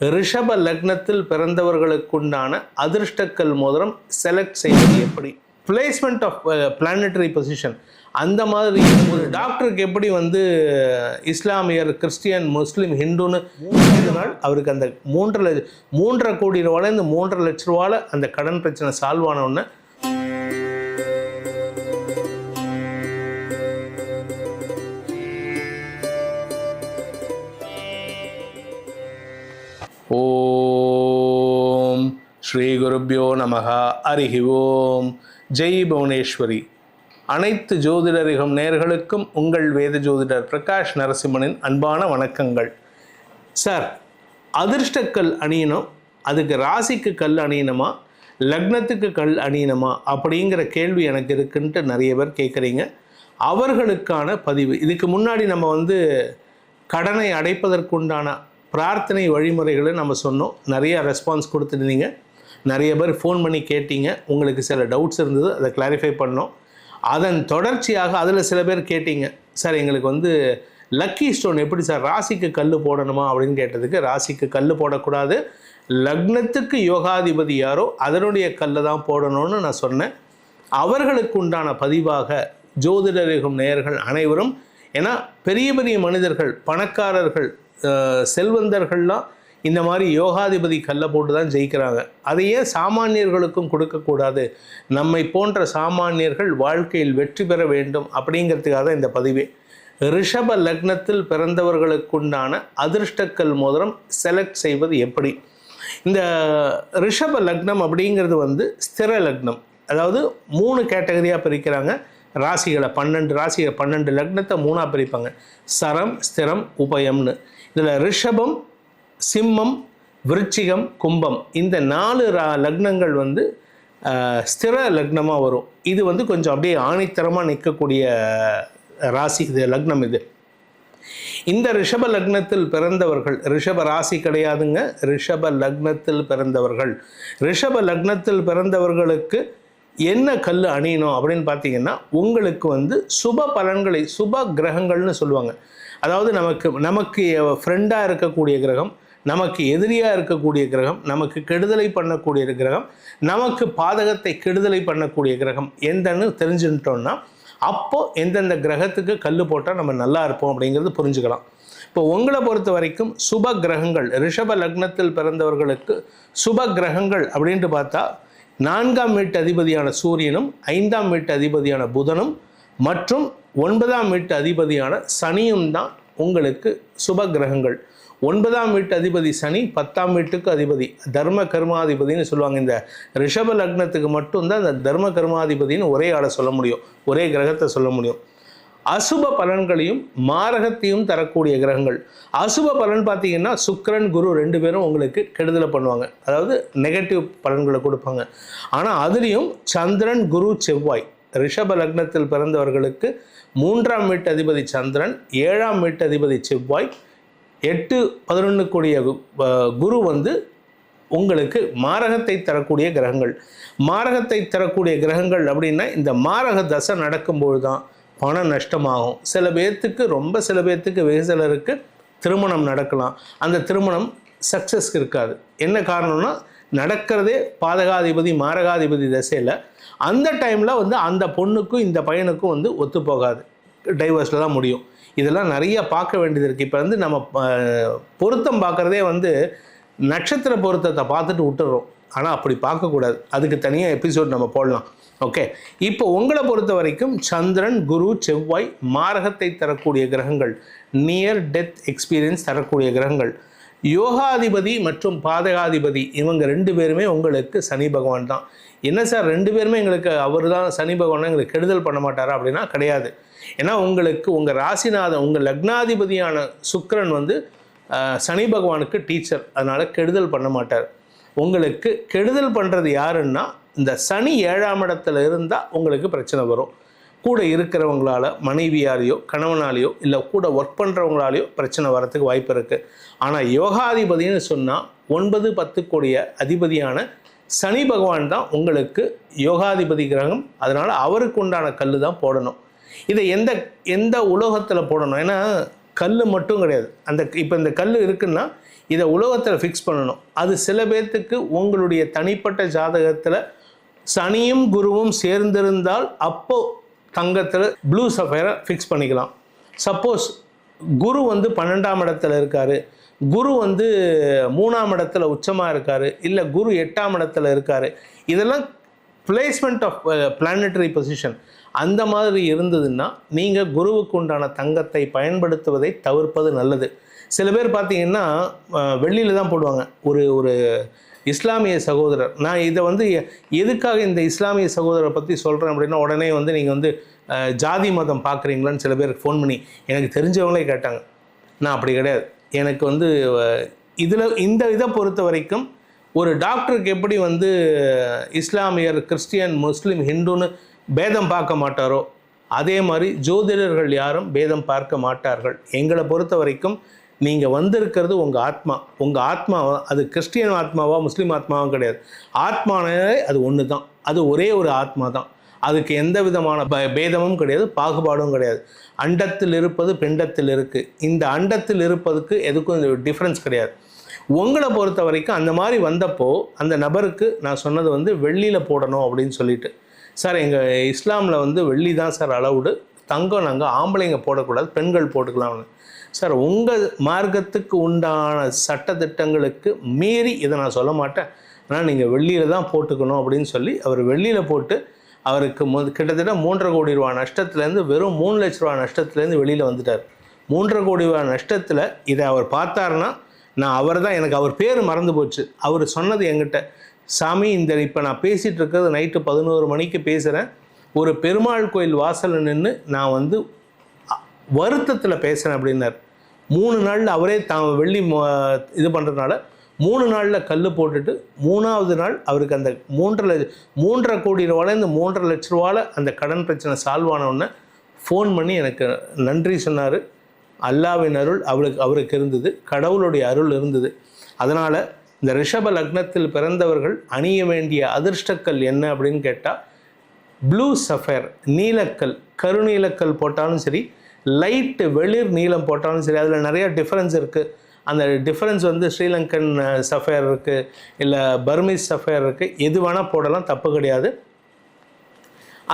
ரிஷப லக்னத்தில் பிறந்தவர்களுக்குண்டான அதிர்ஷ்டக்கல் மோதிரம் செலக்ட் செய்வது எப்படி? பிளேஸ்மெண்ட் ஆஃப் பிளானட்டரி பொசிஷன் அந்த மாதிரி ஒரு டாக்டருக்கு எப்படி வந்து இஸ்லாமியர் கிறிஸ்டியன் முஸ்லீம் ஹிந்துன்னு நாள் அவருக்கு அந்த மூன்றரை லட்ச மூன்றரை கோடி ரூபாயிலேருந்து இந்த மூன்றரை லட்ச ரூபாயில் அந்த கடன் பிரச்சனை சால்வ் ஆனவுடனே ஓம். ஸ்ரீ குருப்பியோ நமகா அரிஹி ஓம். ஜெய் புவனேஸ்வரி. அனைத்து ஜோதிடரிகம் நேர்களுக்கும் உங்கள் வேத ஜோதிடர் பிரகாஷ் நரசிம்மனின் அன்பான வணக்கங்கள். சார் அதிர்ஷ்டக்கல் அணியணும். அதுக்கு ராசிக்கு கல் அணியணுமா? லக்னத்துக்கு கல் அணியணுமா? அப்படிங்கிற கேள்வி எனக்கு இருக்குன்ட்டு நிறைய பேர் கேட்குறீங்க. அவர்களுக்கான பதிவு. இதுக்கு முன்னாடி நம்ம வந்து கடனை அடைப்பதற்குண்டான பிரார்த்தனை வழிமுறைகளை நம்ம சொன்னோம். நிறைய ரெஸ்பான்ஸ் கொடுத்துருந்தீங்க நிறைய பேர் ஃபோன் பண்ணி கேட்டீங்க. உங்களுக்கு சில டவுட்ஸ் இருந்தது அதை கிளாரிஃபை பண்ணோம். அதன் தொடர்ச்சியாக அதில் சில பேர் கேட்டீங்க. சார் எங்களுக்கு வந்து லக்கி ஸ்டோன் எப்படி சார் ராசிக்கு கல் போடணுமா? அப்படின்னு கேட்டதுக்கு ராசிக்கு கல் போடக்கூடாது. லக்னத்துக்கு யோகாதிபதி யாரோ அதனுடைய கல்லை தான் போடணும்னு நான் சொன்னேன். அவர்களுக்கு உண்டான பதிவாக ஜோதிடரிகும் நேயர்கள் அனைவரும் ஏன்னா பெரிய பெரிய மனிதர்கள் பணக்காரர்கள் செல்வந்தர்கள்லாம் இந்த மாதிரி யோகாதிபதி கல்லை போட்டு தான் ஜெயிக்கிறாங்க. அதையே சாமானியர்களுக்கும் கொடுக்கக்கூடாது? நம்மை போன்ற சாமானியர்கள் வாழ்க்கையில் வெற்றி பெற வேண்டும் அப்படிங்கிறதுக்காக தான் இந்த பதிவே. ரிஷப லக்னத்தில் பிறந்தவர்களுக்குண்டான அதிர்ஷ்டக்கல் மோதிரம் செலக்ட் செய்வது எப்படி? இந்த ரிஷப லக்னம் அப்படிங்கிறது வந்து ஸ்திர லக்னம். அதாவது மூணு கேட்டகரியாக பிரிக்கிறாங்க. ராசிகளை பன்னெண்டு ராசிகளை பன்னெண்டு லக்னத்தை மூணாக பிரிப்பாங்க. சரம் ஸ்திரம் உபயம்னு. இதில் ரிஷபம் சிம்மம் விருச்சிகம் கும்பம் இந்த நாலு ரா லக்னங்கள் வந்து ஸ்திர லக்னமாக வரும். இது வந்து கொஞ்சம் அப்படியே ஆணித்தரமாக நிற்கக்கூடிய ராசி இது லக்னம் இது. இந்த ரிஷப லக்னத்தில் பிறந்தவர்கள் ரிஷப ராசி கிடையாதுங்க ரிஷப லக்னத்தில் பிறந்தவர்கள். ரிஷப லக்னத்தில் பிறந்தவர்களுக்கு என்ன கல் அணியணும் அப்படின்னு பார்த்தீங்கன்னா உங்களுக்கு வந்து சுப பலன்களை சுப கிரகங்கள்னு சொல்லுவாங்க. அதாவது நமக்கு நமக்கு ஃப்ரெண்டாக இருக்கக்கூடிய கிரகம் நமக்கு எதிரியாக இருக்கக்கூடிய கிரகம் நமக்கு கெடுதலை பண்ணக்கூடிய கிரகம் நமக்கு பாதகத்தை கெடுதலை பண்ணக்கூடிய கிரகம் எந்தன்னு தெரிஞ்சுட்டோம்னா அப்போது எந்தெந்த கிரகத்துக்கு கல் போட்டால் நம்ம நல்லா இருப்போம் அப்படிங்கிறது புரிஞ்சுக்கலாம். இப்போ உங்களை பொறுத்த வரைக்கும் சுப கிரகங்கள் ரிஷப லக்னத்தில் பிறந்தவர்களுக்கு சுப கிரகங்கள் அப்படின்ட்டு பார்த்தா நான்காம் வீட்டு அதிபதியான சூரியனும் ஐந்தாம் வீட்டு அதிபதியான புதனும் மற்றும் ஒன்பதாம் வீட்டு அதிபதியான சனியும் தான் உங்களுக்கு சுப கிரகங்கள். ஒன்பதாம் வீட்டு அதிபதி சனி பத்தாம் வீட்டுக்கு அதிபதி. தர்ம கர்மாதிபதினு சொல்லுவாங்க. இந்த ரிஷப லக்னத்துக்கு மட்டும்தான் இந்த தர்ம கர்மாதிபதின்னு ஒரே ஆளை சொல்ல முடியும். ஒரே கிரகத்தை சொல்ல முடியும். அசுப பலன்களையும் மாரகத்தையும் தரக்கூடிய கிரகங்கள். அசுப பலன் பார்த்தீங்கன்னா சுக்கிரன் குரு ரெண்டு பேரும் உங்களுக்கு கெடுதலை பண்ணுவாங்க. அதாவது நெகட்டிவ் பலன்களை கொடுப்பாங்க. ஆனால் அதுலேயும் சந்திரன் குரு செவ்வாய். ரிஷப லக்னத்தில் பிறந்தவர்களுக்கு மூன்றாம் வீட்டு அதிபதி சந்திரன் ஏழாம் வீட்டு அதிபதி செவ்வாய் எட்டு பதினொன்று கூடிய குரு வந்து உங்களுக்கு மாரகத்தை தரக்கூடிய கிரகங்கள். மாரகத்தை தரக்கூடிய கிரகங்கள் அப்படின்னா இந்த மாரக தசை நடக்கும்போது தான் பணம் நஷ்டமாகும். சில பேர்த்துக்கு ரொம்ப சில பேர்த்துக்கு வெகு சிலருக்கு திருமணம் நடக்கலாம். அந்த திருமணம் சக்ஸஸ் இருக்காது. என்ன காரணம்னா நடக்கிறதே பாதகாதிபதி மாரகாதிபதி திசையில் அந்த டைமில் வந்து அந்த பொண்ணுக்கும் இந்த பையனுக்கும் வந்து ஒத்து போகாது. டைவர்ஸில் தான் முடியும். இதெல்லாம் நிறைய பார்க்க வேண்டியது இருக்குது இப்போ வந்து நம்ம பொருத்தம் பார்க்குறதே வந்து நட்சத்திர பொருத்தத்தை பார்த்துட்டு விட்டுறோம். ஆனால் அப்படி பார்க்கக்கூடாது அதுக்கு தனியாக எபிசோட் நம்ம போடலாம். ஓகே இப்போ உங்களை பொறுத்த வரைக்கும் சந்திரன் குரு செவ்வாய் மாரகத்தை தரக்கூடிய கிரகங்கள் நியர் டெத் எக்ஸ்பீரியன்ஸ் தரக்கூடிய கிரகங்கள். யோகாதிபதி மற்றும் பாதகாதிபதி இவங்க ரெண்டு பேருமே உங்களுக்கு சனி பகவான் தான். என்ன சார் ரெண்டு பேருமே எங்களுக்கு அவர் தான் சனி பகவான் எங்களுக்கு கெடுதல் பண்ண மாட்டாரா அப்படின்னா கிடையாது. ஏன்னா உங்களுக்கு உங்கள் ராசிநாதன் உங்கள் லக்னாதிபதியான சுக்கரன் வந்து சனி பகவானுக்கு டீச்சர். அதனால் கெடுதல் பண்ண மாட்டார். உங்களுக்கு கெடுதல் பண்ணுறது யாருன்னா இந்த சனி ஏழாம் இடத்துல இருந்தால் உங்களுக்கு பிரச்சனை வரும். கூட இருக்கிறவங்களால மனைவியாலேயோ கணவனாலேயோ இல்லை கூட ஒர்க் பண்ணுறவங்களாலேயோ பிரச்சனை வரத்துக்கு வாய்ப்பு இருக்குது ஆனால் யோகாதிபதின்னு சொன்னால் ஒன்பது பத்து கோடிய அதிபதியான சனி பகவான் தான் உங்களுக்கு யோகாதிபதி கிரகம். அதனால் அவருக்கு உண்டான கல் தான் போடணும். இதை எந்த எந்த உலோகத்தில் போடணும்? ஏன்னா கல் மட்டும் கிடையாது. அந்த இப்போ இந்த கல் இருக்குன்னா இதை உலகத்தில் ஃபிக்ஸ் பண்ணணும். அது சில பேர்த்துக்கு உங்களுடைய தனிப்பட்ட ஜாதகத்தில் சனியும் குருவும் சேர்ந்திருந்தால் அப்போது தங்கத்தில் ப்ளூ சஃபயரை ஃபிக்ஸ் பண்ணிக்கலாம். சப்போஸ் குரு வந்து பன்னெண்டாம் இடத்துல இருக்கார். குரு வந்து மூணாம் இடத்துல உச்சமாக இருக்கார். இல்லை குரு எட்டாம் இடத்துல இருக்கார். இதெல்லாம் பிளேஸ்மெண்ட் ஆஃப் பிளானட்டரி பொசிஷன் அந்த மாதிரி இருந்ததுன்னா நீங்கள் குருவுக்கு உண்டான தங்கத்தை பயன்படுத்துவதை தவிர்ப்பது நல்லது. சில பேர் பார்த்தீங்கன்னா வெளியில் தான் போடுவாங்க. ஒரு ஒரு இஸ்லாமிய சகோதரர். நான் இதை வந்து எதுக்காக இந்த இஸ்லாமிய சகோதரரை பற்றி சொல்கிறேன் அப்படின்னா உடனே வந்து நீங்கள் வந்து ஜாதி மதம் பார்க்குறீங்களான்னு சில பேருக்கு ஃபோன் பண்ணி எனக்கு தெரிஞ்சவங்களே கேட்டாங்க. நான் அப்படி கிடையாது. எனக்கு வந்து இதில் இந்த இதை பொறுத்த வரைக்கும் ஒரு டாக்டருக்கு எப்படி வந்து இஸ்லாமியர் கிறிஸ்டியன் முஸ்லீம் ஹிந்துன்னு பேதம் பார்க்க மாட்டாரோ அதே மாதிரி ஜோதிடர்கள் யாரும் பேதம் பார்க்க மாட்டார்கள். எங்களை பொறுத்த வரைக்கும் நீங்கள் வந்திருக்கிறது உங்கள் ஆத்மா. உங்கள் ஆத்மா அது கிறிஸ்டியன் ஆத்மாவா முஸ்லீம் ஆத்மாவும் கிடையாது. ஆத்மானே அது ஒன்று தான் அது ஒரே ஒரு ஆத்மா தான் அதுக்கு எந்த விதமான ப- பேதமும் கிடையாது பாகுபாடும் கிடையாது. அண்டத்தில் இருப்பது பிண்டத்தில் இருக்குது இந்த அண்டத்தில் இருப்பதுக்கு எதுக்கும் டிஃப்ரென்ஸ் கிடையாது. உங்களை பொறுத்த வரைக்கும் அந்த மாதிரி வந்தப்போ அந்த நபருக்கு நான் சொன்னது வந்து வெள்ளியில் போடணும் அப்படின்னு சொல்லிட்டு. சார் எங்கள் இஸ்லாமில் வந்து வெள்ளி தான் சார் அளவுடு தங்கம் நாங்கள் ஆம்பளைங்க போடக்கூடாது பெண்கள் போட்டுக்கலாம்னு. சார் உங்கள் மார்க்கத்துக்கு உண்டான சட்டத்திட்டங்களுக்கு மீறி இதை நான் சொல்ல மாட்டேன். ஆனால் நீங்கள் வெள்ளியில் தான் போட்டுக்கணும் அப்படின்னு சொல்லி அவர் வெள்ளியில் போட்டு அவருக்கு கிட்டத்தட்ட மூன்றரை கோடி ரூபா நஷ்டத்துலேருந்து வெறும் மூணு லட்ச ரூபா நஷ்டத்துலேருந்து வெளியில் வந்துட்டார். மூன்றரை கோடி ரூபா நஷ்டத்தில் இதை அவர் பார்த்தாருன்னா நான் அவர் தான் எனக்கு அவர் பேர் மறந்து போச்சு. அவர் சொன்னது என்கிட்ட சாமி இந்த இப்போ நான் பேசிகிட்டு இருக்கிறது நைட்டு பதினோரு மணிக்கு பேசுகிறேன் ஒரு பெருமாள் கோயில் வாசலில் நின்று நான் வந்து வருத்தத்தில் பேசுகிறேன் அப்படின்னார். மூணு நாளில் அவரே தான் வெள்ளி மொ- இது பண்ணுறதுனால மூணு நாளில் கல் போட்டுட்டு மூணாவது நாள் அவருக்கு அந்த மூன்றரை லட்ச மூன்றரை கோடி ரூபாலேருந்து மூன்றரை லட்ச ரூபாவில் அந்த கடன் பிரச்சனை சால்வ் ஆனவுடனே ஃபோன் பண்ணி எனக்கு நன்றி சொன்னார். அல்லாவின் அருள் அவளுக்கு அவருக்கு இருந்தது. கடவுளுடைய அருள் இருந்தது. அதனால் இந்த ரிஷப லக்னத்தில் பிறந்தவர்கள் அணிய வேண்டிய அதிர்ஷ்டக்கல் என்ன அப்படின்னு கேட்டால் ப்ளூ சஃபயர் நீலக்கல் கருநீலக்கல் போட்டாலும் சரி லைட்டு வெளிர் நீளம் போட்டாலும் சரி அதில் நிறைய டிஃப்ரென்ஸ் இருக்குது அந்த டிஃப்ரென்ஸ் வந்து ஸ்ரீலங்கன் சஃபயர் இருக்குது இல்லை பர்மீஸ் சஃபயர் இருக்குது எது வேணால் போடலாம் தப்பு கிடையாது.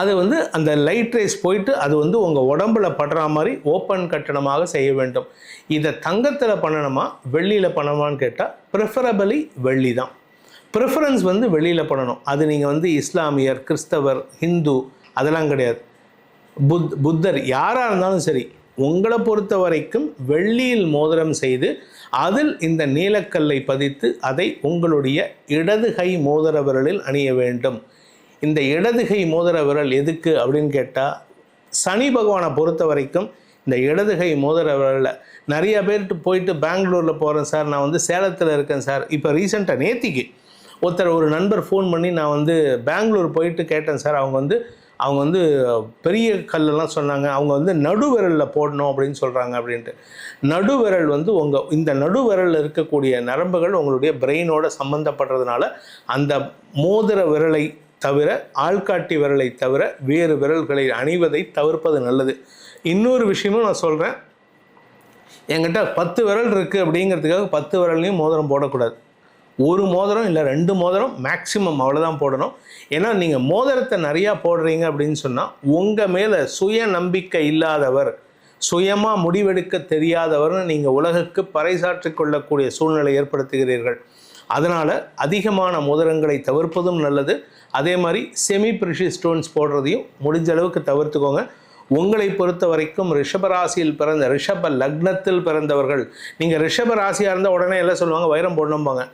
அது வந்து அந்த லைட் ரேஸ் போயிட்டு அது வந்து உங்கள் உடம்புல படுற மாதிரி ஓப்பன் கட்டணமாக செய்ய வேண்டும். இதை தங்கத்தில் பண்ணணுமா வெள்ளியில் பண்ணணுமான்னு கேட்டால் ப்ரிஃபரபிளி வெள்ளி தான் ப்ரிஃபரன்ஸ் வந்து வெளியில் பண்ணணும். அது நீங்கள் வந்து இஸ்லாமியர் கிறிஸ்தவர் ஹிந்து அதெல்லாம் கிடையாது. புத் புத்தர் யாராக இருந்தாலும் சரி உங்களை பொறுத்த வரைக்கும் வெள்ளியில் மோதிரம் செய்து அதில் இந்த நீலக்கல்லை பதித்து அதை உங்களுடைய இடது கை மோதிர விரலில் அணிய வேண்டும். இந்த இடது கை மோதிர விரல் எதுக்கு அப்படின்னு கேட்டால் சனி பகவானை பொறுத்த வரைக்கும் இந்த இடது கை மோதிர விரலில் நிறைய பேர்ட்டு போயிட்டு பெங்களூரில் போகிறேன் சார் நான் வந்து சேலத்தில் இருக்கேன் சார். இப்போ ரீசெண்டாக நேத்திக்கு ஒருத்தர் ஒரு நண்பர் ஃபோன் பண்ணி நான் வந்து பெங்களூர் போயிட்டு கேட்டேன் சார். அவங்க வந்து அவங்க வந்து பெரிய கல்லெல்லாம் சொன்னாங்க. அவங்க வந்து நடுவிரலில் போடணும் அப்படின்னு சொல்கிறாங்க அப்படின்ட்டு. நடுவிரல் வந்து உங்கள் இந்த நடுவிரலில் இருக்கக்கூடிய நரம்புகள் உங்களுடைய பிரெயினோட சம்மந்தப்படுறதுனால அந்த மோதிர விரலை தவிர ஆள்காட்டி விரலை தவிர வேறு விரல்களை அணிவதை தவிர்ப்பது நல்லது. இன்னொரு விஷயமும் நான் சொல்கிறேன் என்கிட்ட பத்து விரல் இருக்குது அப்படிங்கிறதுக்காக பத்து விரல்லையும் மோதிரம் போடக்கூடாது. ஒரு மோதிரம் இல்லை ரெண்டு மோதிரம் மேக்ஸிமம் அவ்வளோதான் போடணும். ஏன்னா நீங்கள் மோதிரத்தை நிறையா போடுறீங்க அப்படின்னு சொன்னால் உங்கள் மேலே சுய நம்பிக்கை இல்லாதவர் சுயமாக முடிவெடுக்க தெரியாதவர்னு நீங்கள் உலகுக்கு பறைசாற்றி கொள்ளக்கூடிய சூழ்நிலை ஏற்படுத்துகிறீர்கள். அதனால் அதிகமான மோதிரங்களை தவிர்ப்பதும் நல்லது. அதே மாதிரி செமி ப்ரிஷி ஸ்டோன்ஸ் போடுறதையும் முடிஞ்ச அளவுக்கு தவிர்த்துக்கோங்க. உங்களை பொறுத்த வரைக்கும் ரிஷபராசியில் பிறந்த ரிஷப லக்னத்தில் பிறந்தவர்கள் நீங்கள் ரிஷப ராசியாக இருந்தால் உடனே எல்லாம் சொல்லுவாங்க வைரம் போடணும்பாங்க.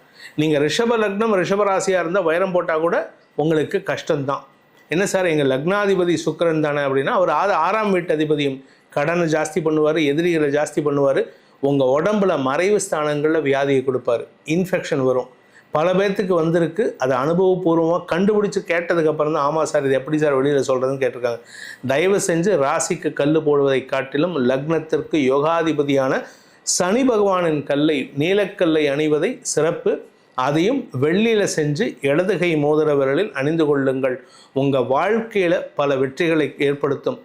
நீங்கள் ரிஷப லக்னம் ரிஷபராசியாக இருந்தால் வைரம் போட்டால் கூட உங்களுக்கு கஷ்டம்தான். என்ன சார் எங்கள் லக்னாதிபதி சுக்கரன் தானே அப்படின்னா அவர் ஆறு ஆறாம் வீட்டு அதிபதியும் கடனை ஜாஸ்தி பண்ணுவார் எதிரிகளை ஜாஸ்தி பண்ணுவார். உங்கள் உடம்புல மறைவு ஸ்தானங்களில் வியாதியை கொடுப்பாரு. இன்ஃபெக்ஷன் வரும். பல பேர்த்துக்கு வந்திருக்கு. அதை அனுபவபூர்வமாக கண்டுபிடிச்சி கேட்டதுக்கப்புறம் தான் ஆமாம் சார் இது எப்படி சார் வெளியில் சொல்கிறதுன்னு கேட்டிருக்காங்க. தயவு செஞ்சு ராசிக்கு கல் போடுவதை காட்டிலும் லக்னத்திற்கு யோகாதிபதியான சனி பகவானின் கல்லை நீலக்கல்லை அணிவதை சிறப்பு. அதையும் வெள்ளியில் செஞ்சு இடதுகை மோதிர விரலில் அணிந்து கொள்ளுங்கள். உங்கள் வாழ்க்கையில் பல வெற்றிகளை ஏற்படுத்தும்.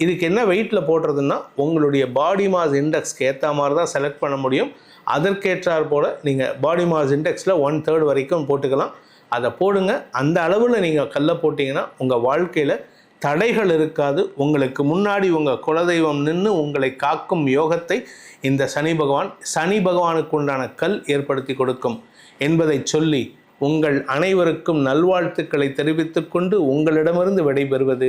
இதுக்கு என்ன வெயிட்டில் போடுறதுன்னா உங்களுடைய பாடி மாஸ் இண்டெக்ஸ்க்கு ஏற்ற மாதிரி தான் செலக்ட் பண்ண முடியும். அதற்கேற்றாற் போல் நீங்கள் பாடி மாஸ் இண்டெக்ஸில் ஒன் தேர்ட் வரைக்கும் போட்டுக்கலாம். அதை போடுங்க. அந்த அளவில் நீங்கள் கல்லை போட்டிங்கன்னா உங்கள் வாழ்க்கையில் தடைகள் இருக்காது. உங்களுக்கு முன்னாடி உங்கள் குலதெய்வம் நின்று உங்களை காக்கும் யோகத்தை இந்த சனி பகவான் சனி பகவானுக்கு உண்டான கல் ஏற்படுத்தி கொடுக்கும். என்பதை சொல்லி உங்கள் அனைவருக்கும் நல்வாழ்த்துக்களை தெரிவித்துக் கொண்டு உங்களிடமிருந்து விடைபெறுவது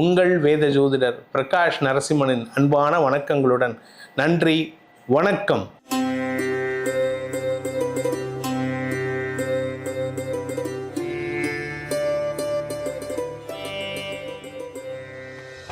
உங்கள் வேத ஜோதிடர் பிரகாஷ் நரசிம்மனின் அன்பான வணக்கங்களுடன். நன்றி வணக்கம்.